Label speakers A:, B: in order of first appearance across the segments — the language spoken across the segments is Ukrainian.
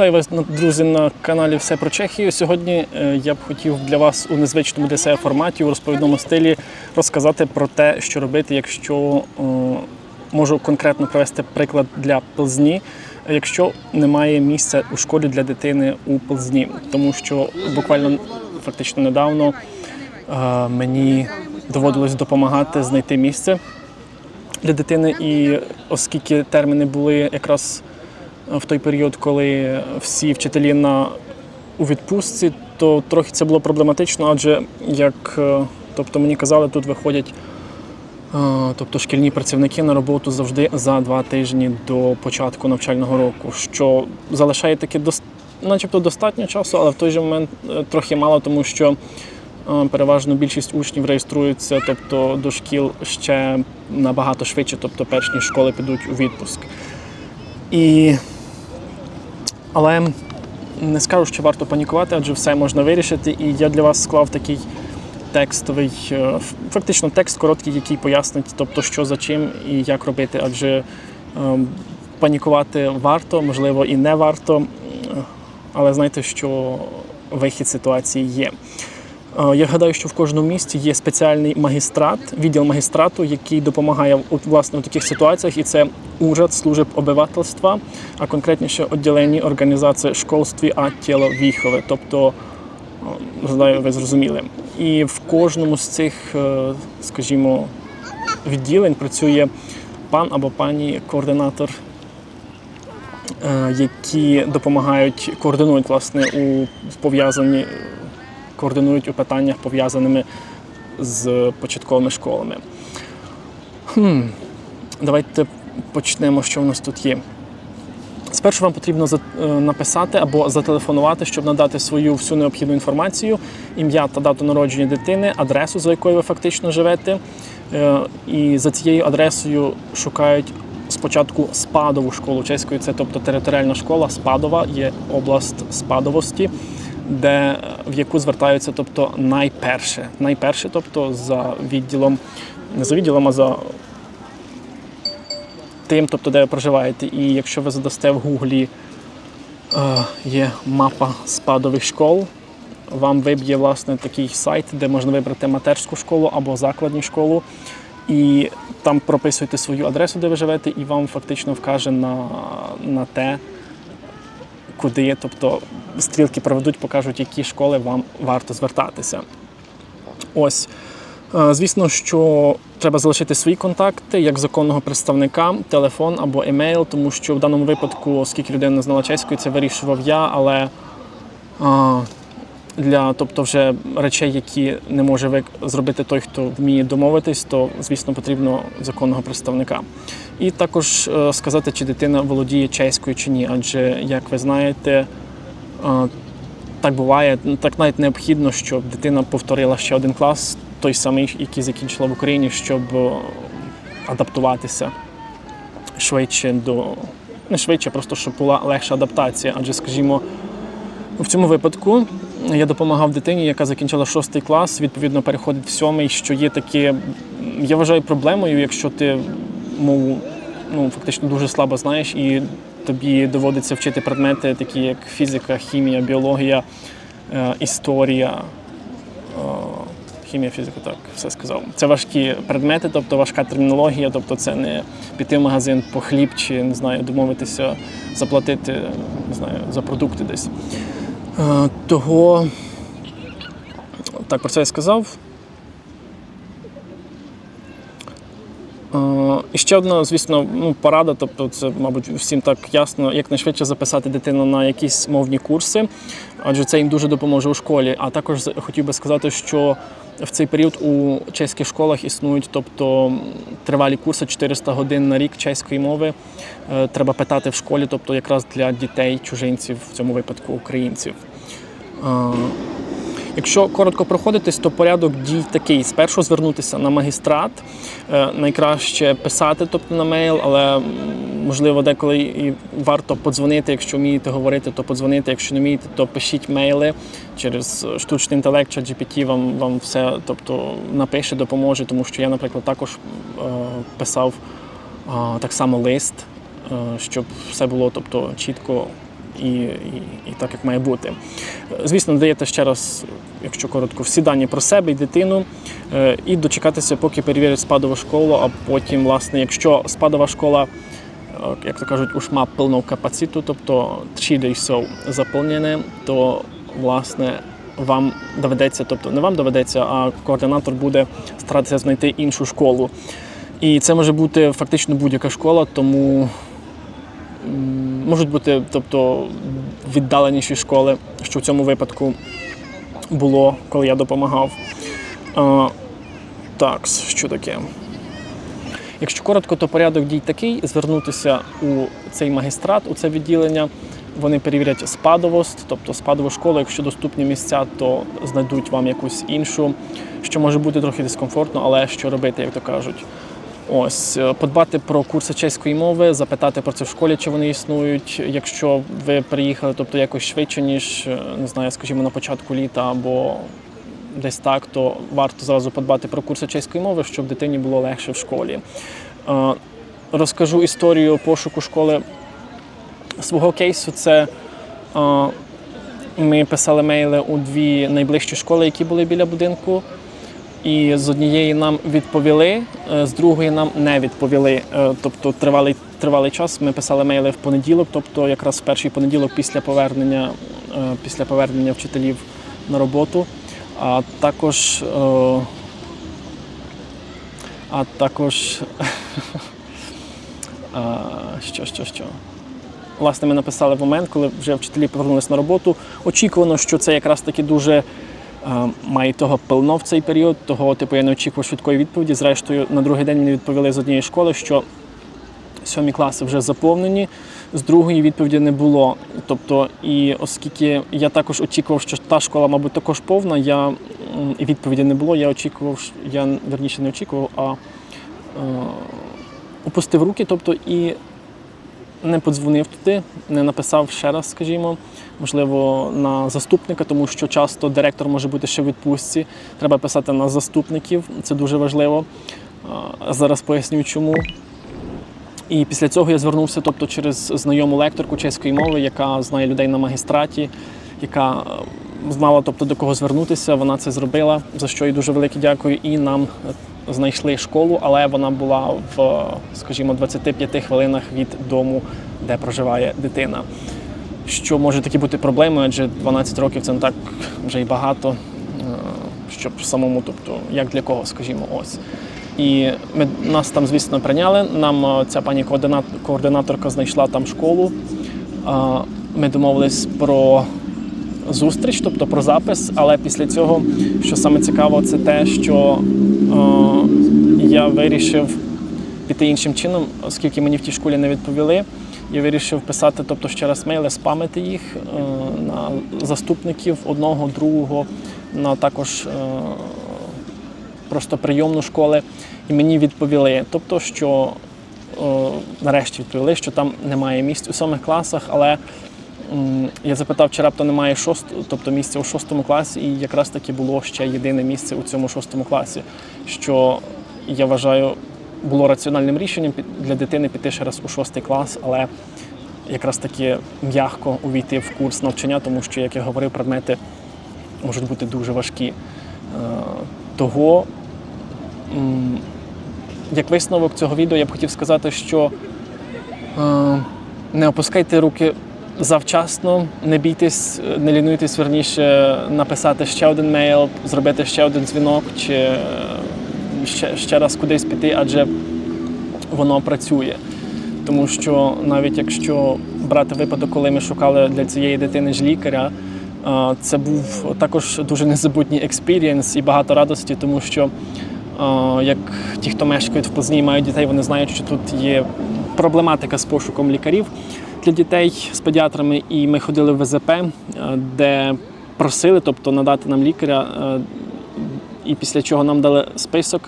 A: Вітаю вас, друзі, на каналі Все про Чехію. Сьогодні е, я б хотів для вас у незвичному для себе форматі у розповідному стилі розказати про те, що робити, якщо е, можу конкретно привести приклад для Плзні, якщо немає місця у школі для дитини у Плзні, тому що буквально фактично недавно е, мені доводилось допомагати знайти місце для дитини, і оскільки терміни були якраз в той період, коли всі вчителі на у відпустці, то трохи це було проблематично, адже як е, тобто мені казали, тут виходять е, тобто шкільні працівники на роботу завжди за два тижні до початку навчального року, що залишає таки дос, начебто достатньо часу, але в той же момент е, трохи мало, тому що переважно більшість учнів реєструються, тобто до шкіл ще набагато швидше, тобто перш ніж школи підуть у відпуск. І... Але не скажу, що варто панікувати, адже все можна вирішити. І я для вас склав такий текстовий, е, фактично текст короткий, який пояснить, тобто що за чим і як робити. Адже ем, панікувати варто, можливо, і не варто, але знайте, що вихід ситуації є. Е, Я гадаю, що в кожному місті є спеціальний магістрат, відділ магістрату, який допомагає власне у таких ситуаціях, і це уряд служб обивательства, а конкретніше відділені організації школстві а тіло віхове. Тобто, знаю, ви зрозуміли. І в кожному з цих, е, скажімо, відділень працює пан або пані координатор е, які допомагають, координують власне у пов'язані, координують у питаннях пов'язаними з початковими школами. Хм. Давайте почнемо, що в нас тут є. Спершу вам потрібно е, написати або зателефонувати, щоб надати свою всю необхідну інформацію, ім'я та дату народження дитини, адресу, за якою ви фактично живете. Е, І за цією адресою шукають спочатку спадову школу чеською, це тобто територіальна школа Спадова, є область спадовості, де в яку звертаються, тобто найперше, найперше, тобто за відділом, не за відділом, а за тим, тобто де ви проживаєте. І якщо ви задасте в гуглі е, є мапа спадових школ, вам виб'є власне такий сайт, де можна вибрати матерську школу або закладну школу. І там прописуєте свою адресу, де ви живете, і вам фактично вкаже на, на те, куди, тобто стрілки проведуть, покажуть, які школи вам варто звертатися. Ось. Е, Звісно, що треба залишити свої контакти як законного представника, телефон або емейл, тому що в даному випадку, оскільки людина не знала чеської, це вирішував я, але для тобто вже речей, які не може зробити той, хто вміє домовитись, то звісно потрібно законного представника. І також е, сказати, чи дитина володіє чеською чи ні, адже як ви знаєте. е, так буває, ну, так навіть необхідно, щоб дитина повторила ще один клас, той самий, який закінчила в Україні, щоб е, адаптуватися швидше до не швидше, просто щоб була легша адаптація. Адже, скажімо, в цьому випадку я допомагав дитині, яка закінчила шостий клас, відповідно переходить в сьомий, що є таке, я вважаю, проблемою, якщо ти мову ну, фактично дуже слабо знаєш, і тобі доводиться вчити предмети, такі як фізика, хімія, біологія, е, історія. е, Хімія, фізика, так, все сказав. Це важкі предмети, тобто важка термінологія, тобто це не піти в магазин по хліб чи не знаю, домовитися, заплатити не знаю, за продукти десь. Е, Того так, про це я сказав. І ще одна, звісно, ну, порада, тобто це, мабуть, всім так ясно, якнайшвидше записати дитину на якісь мовні курси, адже це їм дуже допоможе у школі. А також хотів би сказати, що в цей період у чеських школах існують, тобто тривалі курси 400 годин на рік чеської мови. Е, Треба питати в школі, тобто якраз для дітей, чужинців, в цьому випадку українців. Е, Якщо коротко проходитись, то порядок дій такий: спершу звернутися на магістрат, Е, найкраще писати, тобто на мейл, але можливо деколи і варто подзвонити. Якщо вмієте говорити, то подзвонити. Якщо не вмієте, то пишіть мейли через штучний інтелект, чи GPT вам, вам все тобто, напише, допоможе, тому що я, наприклад, також е, писав е, так само лист, е, щоб все було тобто, чітко і, і, і так, як має бути. Звісно, даєте ще раз, якщо коротко, всі дані про себе і дитину, е, і дочекатися, поки перевірять спадову школу, а потім, власне, якщо спадова школа, е, як то кажуть, уж ма повну капациту, тобто třídy jsou заповнені, то власне вам доведеться, тобто не вам доведеться, а координатор буде старатися знайти іншу школу. І це може бути фактично будь-яка школа, тому можуть бути тобто, віддаленіші школи, що в цьому випадку було, коли я допомагав. А, так, що таке? Якщо коротко, то порядок дій такий: звернутися у цей магістрат, у це відділення. Вони перевірять спадовость, тобто спадову школу, якщо доступні місця, то знайдуть вам якусь іншу, що може бути трохи дискомфортно, але що робити, як то кажуть. Ось е, подбати про курси чеської мови, запитати про це в школі, чи вони існують. Якщо ви приїхали, тобто якось швидше, ніж е, не знаю, скажімо, на початку літа або десь так, то варто зразу подбати про курси чеської мови, щоб дитині було легше в школі. Е, Розкажу історію пошуку школи свого кейсу. Це ми писали мейли у дві найближчі школи, які були біля будинку. І з однієї нам відповіли, е, з другої нам не відповіли. Е, Тобто тривалий, тривалий час ми писали мейли в понеділок, тобто якраз в перший понеділок після повернення, е, після повернення вчителів на роботу. А також, а також а, що, що, що. Власне, ми написали в момент, коли вже вчителі повернулися на роботу. Очікувано, що це якраз таки дуже має того пилно в цей період. Того, типу, я не очікував швидкої відповіді. Зрештою, на другий день мені відповіли з однієї школи, що сьомі класи вже заповнені, з другої відповіді не було. Тобто, і оскільки я також очікував, що та школа, мабуть, також повна, я і відповіді не було. Я очікував, я верніше не очікував, а е, опустив руки, тобто і не подзвонив туди, не написав ще раз, скажімо, можливо, на заступника, тому що часто директор може бути ще в відпустці. Треба писати на заступників, це дуже важливо. Зараз поясню чому. І після цього я звернувся тобто, через знайому лекторку чеської мови, яка знає людей на магістраті, яка е, знала, тобто, до кого звернутися. Вона це зробила, за що їй дуже велике дякую. І нам е, знайшли школу, але вона була в, е, скажімо, 25 хвилинах від дому, де проживає дитина. Що може таки бути проблемою, адже 12 років це не так вже й багато, е, щоб самому, тобто, як для кого, скажімо, ось. І ми нас там, звісно, прийняли. Нам е, ця пані координаторка знайшла там школу. Ми домовились про зустріч, тобто про запис. Але після цього, що саме цікаво, це те, що е, я вирішив піти іншим чином, оскільки мені в тій школі не відповіли. Я вирішив писати, тобто ще раз мейли, спамити їх е, на заступників одного, другого, на також е, просто прийомну школи, і мені відповіли, тобто, що е, нарешті відповіли, що там немає місць у сьомих класах, але я запитав, чи раптом немає шост, тобто місця у шостому класі, і якраз таки було ще єдине місце у цьому шостому класі, що я вважаю було раціональним рішенням для дитини піти ще раз у шостий клас, але якраз таки м'яко увійти в курс навчання, тому що, як я говорив, предмети можуть бути дуже важкі. Е, Того, як висновок цього відео, я б хотів сказати, що е, не опускайте руки завчасно, не бійтесь, не лінуйтесь верніше написати ще один мейл, зробити ще один дзвінок чи е, ще, ще раз кудись піти, адже воно працює. Тому що навіть якщо брати випадок, коли ми шукали для цієї дитини ж лікаря, е, це був також дуже незабутній експірієнс і багато радості, тому що е, як ті, хто мешкають в Плзні і мають дітей, вони знають, що тут є проблематика з пошуком лікарів для дітей з педіатрами. І ми ходили в ВЗП, е, де просили, тобто надати нам лікаря, е, і після чого нам дали список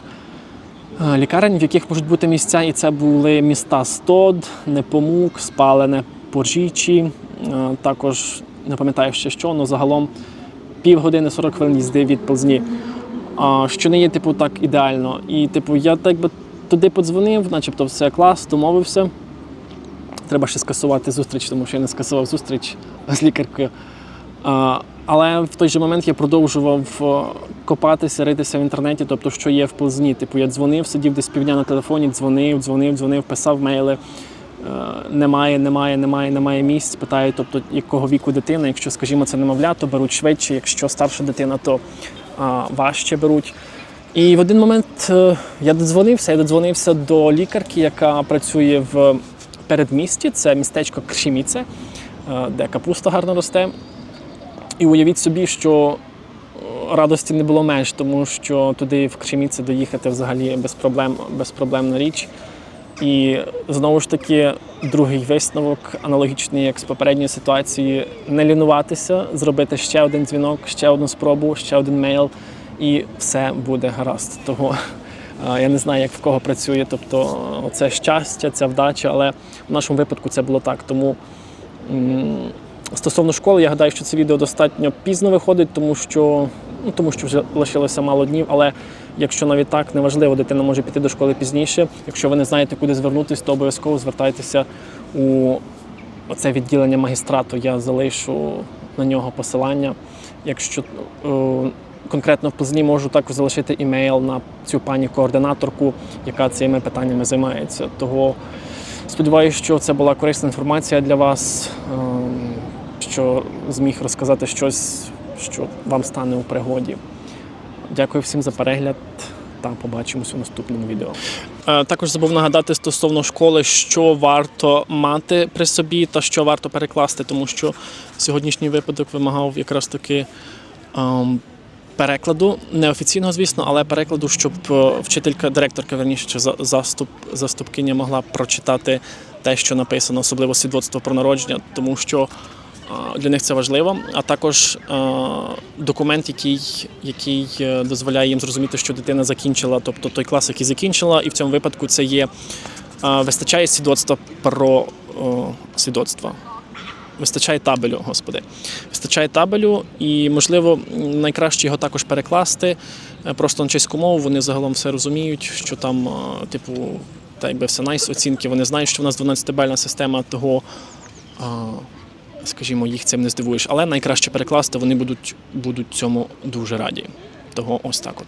A: е, лікарень, в яких можуть бути місця, і це були міста Стод, Непомук, Спалене, Поржічі, також не пам'ятаю ще що, але загалом півгодини 40 хвилин їзди від Плзні. Що не є, типу, так ідеально. І, типу, я так би туди подзвонив, начебто все клас, домовився. Треба ще скасувати зустріч, тому що я не скасував зустріч з лікаркою. Але в той же момент я продовжував е, копатися, ритися в інтернеті, тобто, що є в плазні. Типу, я дзвонив, сидів десь півдня на телефоні, дзвонив, дзвонив, дзвонив, писав мейли. Е, Немає, немає, немає, немає місць. Питаю, тобто, якого віку дитина. Якщо, скажімо, це немовля, то беруть швидше. Якщо старша дитина, то важче беруть. І в один момент е, я додзвонився, я додзвонився до лікарки, яка працює в передмісті. Це містечко Кршіміце, е, де капуста гарно росте. І уявіть собі, що е, радості не було меж, тому що туди в Креміце доїхати взагалі без проблем, безпроблемна річ. І знову ж таки, другий висновок, аналогічний як з попередньої ситуації, не лінуватися, зробити ще один дзвінок, ще одну спробу, ще один мейл, і все буде гаразд. Того я не знаю, як в кого працює. Тобто, це щастя, це вдача, але в нашому випадку це було так. Тому Стосовно школи, я гадаю, що це відео достатньо пізно виходить, тому що, ну, тому що вже лишилося мало днів. Але якщо навіть так, неважливо, дитина може піти до школи пізніше. Якщо ви не знаєте, куди звернутися, то обов'язково звертайтеся у це відділення магістрату. Я залишу на нього посилання. Якщо е, конкретно в Плзні можу також залишити імейл на цю пані координаторку, яка цими питаннями займається. Того сподіваюся, що це була корисна інформація для вас. ем, що зміг розказати щось, що вам стане у пригоді. Дякую всім за перегляд та побачимось у наступному відео. Е, Також забув нагадати стосовно школи, що варто мати при собі та що варто перекласти, тому що сьогоднішній випадок вимагав якраз таки ем, перекладу, неофіційного, звісно, але перекладу, щоб е, вчителька, директорка, верніше, чи за- заступ, заступкиня могла прочитати те, що написано, особливо свідоцтво про народження, тому що для них це важливо. А також документ, який, який е, дозволяє їм зрозуміти, що дитина закінчила, тобто той клас, який закінчила, і в цьому випадку це є вистачає свідоцтва про свідоцтва. Вистачає табелю, господи. Вистачає табелю, і, можливо, найкраще його також перекласти е, просто на чеську мову. Вони загалом все розуміють, що там, е, типу, та якби все найс оцінки. Вони знають, що в нас 12-бальна система, того, е, скажімо, їх цим не здивуєш. Але найкраще перекласти, вони будуть, будуть цьому дуже раді. Того ось так от.